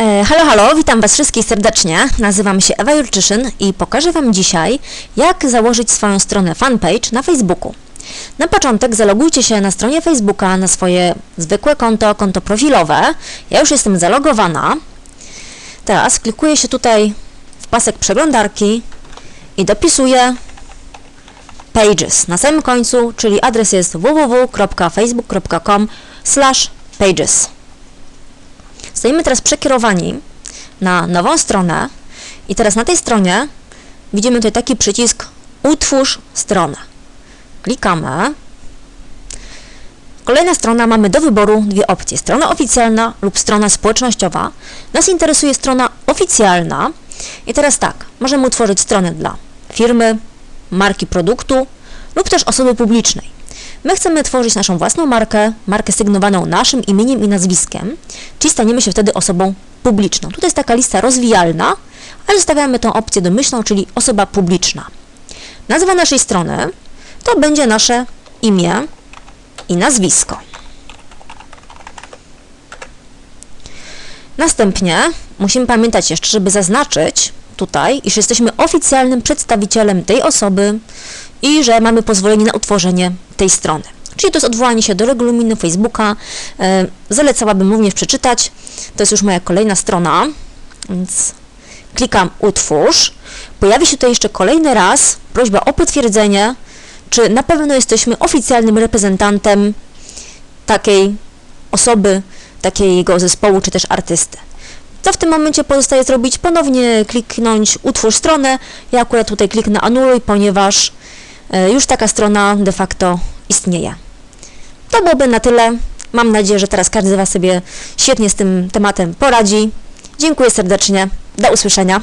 E, Halo, halo, witam Was wszystkich serdecznie. Nazywam się Ewa Jurczyszyn i pokażę Wam dzisiaj, jak założyć swoją stronę fanpage na Facebooku. Na początek zalogujcie się na stronie Facebooka na swoje zwykłe konto, konto profilowe. Ja już jestem zalogowana. Teraz klikuję się tutaj w pasek przeglądarki i dopisuję pages na samym końcu, czyli adres jest www.facebook.com Stoimy teraz przekierowani na nową stronę i teraz na tej stronie widzimy tutaj taki przycisk Utwórz stronę. Klikamy. Kolejna strona, mamy do wyboru dwie opcje. Strona oficjalna lub strona społecznościowa. Nas interesuje strona oficjalna. I teraz tak, możemy utworzyć stronę dla firmy, marki produktu lub też osoby publicznej. My chcemy tworzyć naszą własną markę, markę sygnowaną naszym imieniem i nazwiskiem, czyli staniemy się wtedy osobą publiczną. Tutaj jest taka lista rozwijalna, ale zostawiamy tą opcję domyślną, czyli osoba publiczna. Nazwa naszej strony to będzie nasze imię i nazwisko. Następnie musimy pamiętać jeszcze, żeby zaznaczyć tutaj, iż jesteśmy oficjalnym przedstawicielem tej osoby i że mamy pozwolenie na utworzenie tej strony. Czyli to jest odwołanie się do regulaminu Facebooka. E, Zalecałabym również przeczytać. To jest już moja kolejna strona, więc klikam utwórz. Pojawi się tutaj jeszcze kolejny raz prośba o potwierdzenie, czy na pewno jesteśmy oficjalnym reprezentantem takiej osoby, takiego zespołu, czy też artysty. Co w tym momencie pozostaje zrobić? Ponownie kliknąć utwórz stronę. Ja akurat tutaj kliknę anuluj, ponieważ już taka strona de facto istnieje. To byłoby na tyle. Mam nadzieję, że teraz każdy z Was sobie świetnie z tym tematem poradzi. Dziękuję serdecznie. Do usłyszenia.